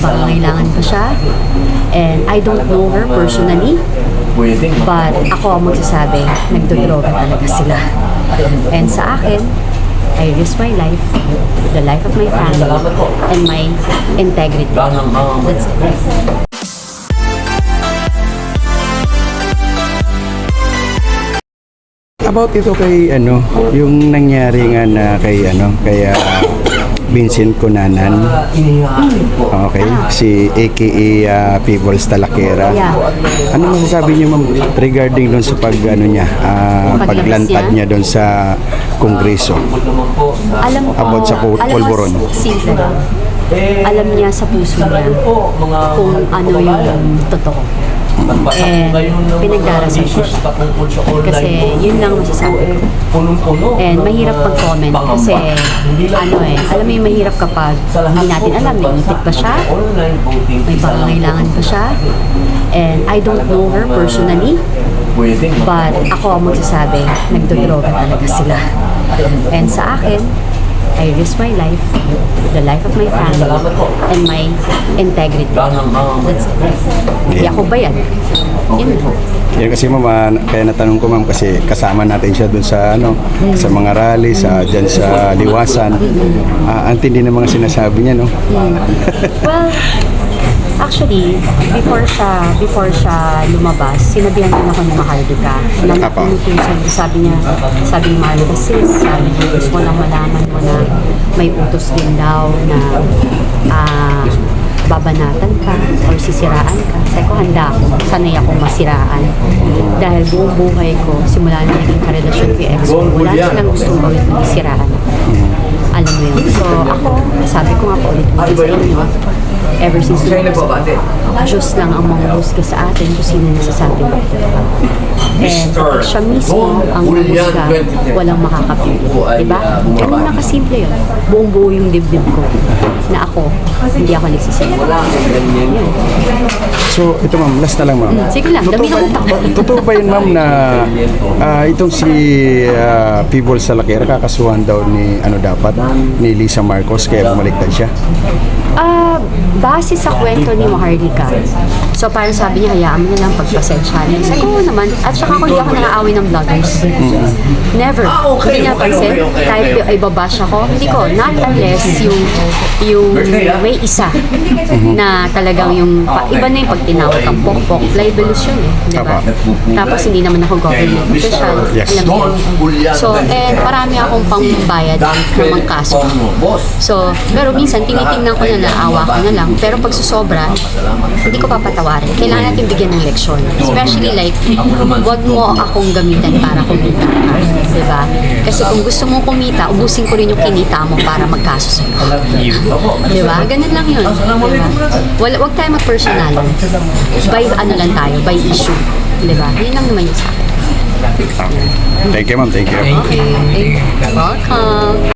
pangangailangan pa siya. And I don't know her personally, but ako ang magsasabi, nagdodroga talaga sila. And sa akin, I risk my life, the life of my family, and my integrity. That's it. About ito kay ano, yung nangyari nga na kay ano, kay ah, Vincent Cunanan. Okay, si AKA ah, People's Talakera. Yeah. Ano masasabi niyo ma'am regarding doon sa pag ano niya, Paglabas paglantad niya? doon sa Kongreso? Alam ko, About sa pul- alam simple Alam niya sa puso niya kung ano yung totoo. Nagbasa And kayo ng mga pinagdarasal ko siya. patungkol sa online Kasi yun lang masasabi ko. Punong-puno. And mahirap pangamba. kasi ano eh, alam mo yung mahirap kapag hindi natin alam, may itik ba siya, may pangangailangan pa siya. And I don't know her personally, Pwede. but ako ang magsasabi, nagdodroga talaga sila. And sa akin, I risk my life, the life of my family, and my integrity. That's it. Hindi ako bayad. Yun po. Yan kasi ma'am, ah, kaya natanong ko ma'am kasi kasama natin siya doon sa ano, sa mga rally, sa diyan sa liwasan. Ah, ang tindi ng mga sinasabi niya, no? Well, actually, before siya, before siya lumabas, sinabihan din ako ni Maharlika. Na Apa. pinutusan, sabi niya, sabi ni Maharlika, sis, sabi niya, gusto ko lang malaman mo na may utos din daw na ah, babanatan ka or sisiraan ka. Sabi ko, handa ako. Sanay akong masiraan. Dahil buong buhay ko, simula na naging karelasyon yung ex ko, wala silang gustong gawin kundi siraan. Alam mo yun. So, ako, sabi ko nga po ulit ulit sa inyo, ever since lumabas ako, Diyos lang ang manguhusga sa atin kung sino nasasabi mo. And kapag siya mismo ang manghusga, walang makakapili. Diba? Ganun lang kasimple yun. Buong buo yung dibdib ko na ako, hindi ako ganyan. Yun. So, ito ma'am, last na lang ma'am. Hmm, sige lang, dami utak ko. totoo ba yun ma'am na ah, itong si uh, People Salakera kakasuhan daw ni ano dapat ni Lisa Marcos kaya bumaliktad siya? Ah, base sa kwento ni Maharlika. So parang sabi niya, hayaan mo na lang pagpasensyahan. Sabi ko "Oo naman. At saka kung hindi ako nakaaway ng vloggers. Never. Hindi niya pansin. Kahit i- ibabash ako, hindi ko. Not unless yung, yung may isa na talagang yung, pa, iba na yung pag tinawag kang pokpok, libelous yun eh. Di ba? Tapos hindi naman ako government official. Yes. Alam mo yun. So, and marami akong pangbayad ng mga kaso. So, pero minsan tinitingnan ko na naawa ko na lang. Pero pag susobra, hindi ko papatawarin. Kailangan natin bigyan ng leksyon. Especially like, wag mo akong gamitan para kumita ka. Diba? Kasi kung gusto mong kumita, ubusin ko rin yung kinita mo para magkaso sa'yo. Diba? Ganun lang yun. Diba? Wala, wag tayo mag-personalan. By ano lang tayo, by issue. Diba? Yun lang naman yung sa akin. Thank you ma'am, thank you. Okay. Welcome.